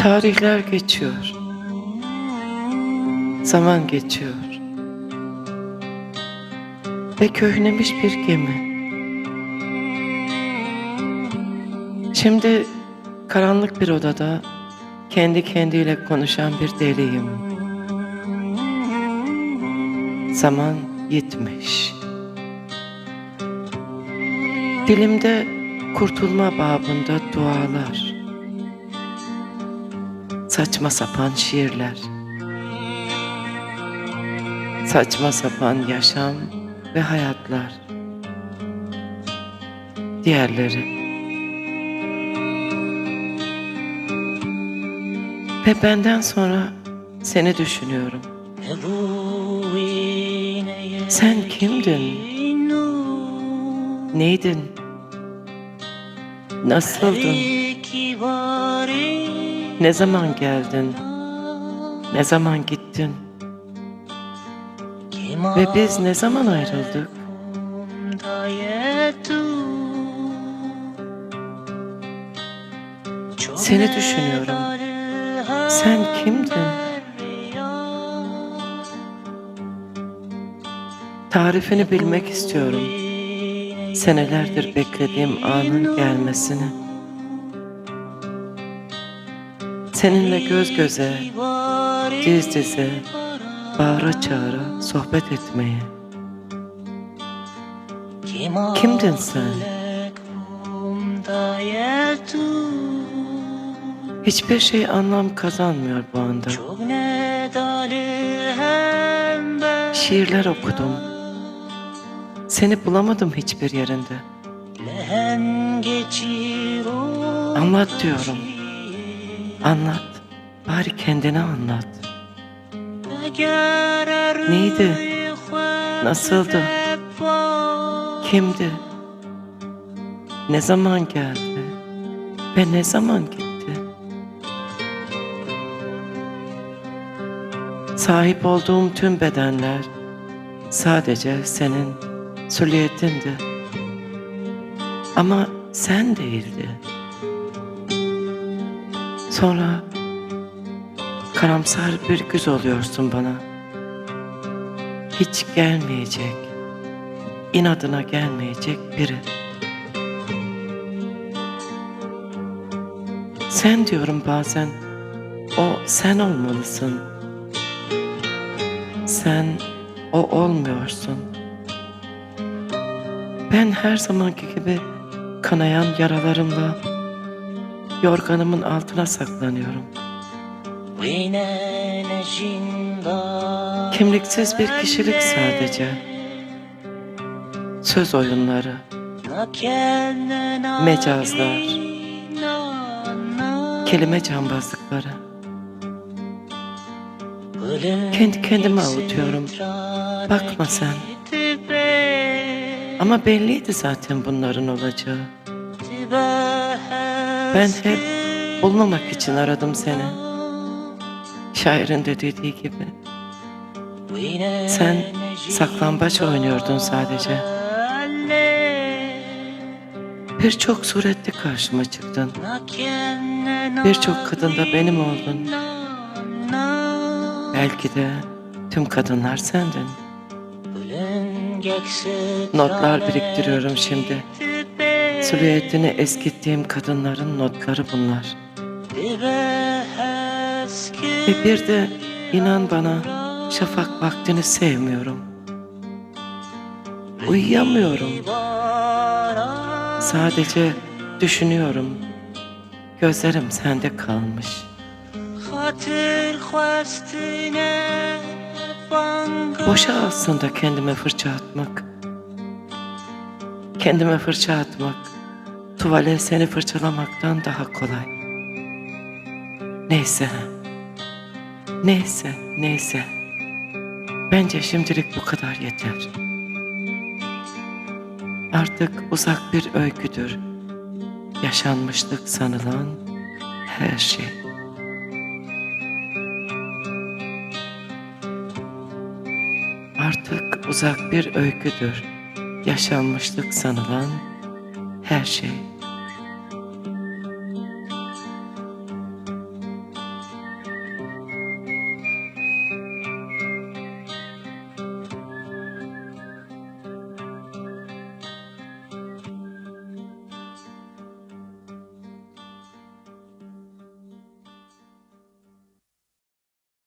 Tarihler geçiyor. Zaman geçiyor. Ve köhnemiş bir gemi. Şimdi karanlık bir odada kendi kendiyle konuşan bir deliyim. Zaman yitmiş. Dilimde kurtulma babında dualar. Saçma sapan şiirler. Saçma sapan yaşam ve hayatlar. Diğerleri. Ve benden sonra seni düşünüyorum. Sen kimdin? Neydin? Nasıldın? Ne zaman geldin? Ne zaman gittin? Ve biz ne zaman ayrıldık? Seni düşünüyorum. Sen kimdin? Tarifini bilmek istiyorum. Senelerdir beklediğim anın gelmesini. Seninle göz göze, diz dize, bağıra çağıra sohbet etmeyi. Kimdin sen? Hiçbir şey anlam kazanmıyor bu anda. Şiirler okudum. Seni bulamadım hiçbir yerinde. Anlat diyorum. Anlat. Bari kendine anlat. Neydi? Nasıldı? Kimdi? Ne zaman geldi? Ve ne zaman gitti? Sahip olduğum tüm bedenler sadece senin süliyetindi. Ama sen değildi. Sonra karamsar bir güz oluyorsun bana. Hiç gelmeyecek, inadına gelmeyecek biri. Sen diyorum bazen, o sen olmalısın. Sen o olmuyorsun. Ben her zamanki gibi kanayan yaralarımla yorganımın altına saklanıyorum. Kimliksiz bir kişilik sadece. Söz oyunları, mecazlar, kelime cambazlıkları. Kendi kendime avutuyorum. Bakma sen. Ama belliydi zaten bunların olacağı. Ben hep bulmamak için aradım seni. Şairin de dediği gibi. Sen saklambaç oynuyordun sadece. Birçok surette karşıma çıktın. Birçok kadında benim oldun. Belki de tüm kadınlar sendin. Notlar biriktiriyorum şimdi. Silüetini eskittiğim kadınların notları bunlar. Ve bir de inan bana şafak vaktini sevmiyorum. Uyuyamıyorum. Sadece düşünüyorum. Gözlerim sende kalmış. Boşa aslında kendime fırça atmak. Kendime fırça atmak, tuvale seni fırçalamaktan daha kolay. Neyse. Neyse, neyse. Bence şimdilik bu kadar yeter. Artık uzak bir öyküdür. Yaşanmışlık sanılan her şey. Artık uzak bir öyküdür. Yaşanmışlık sanılan her şey.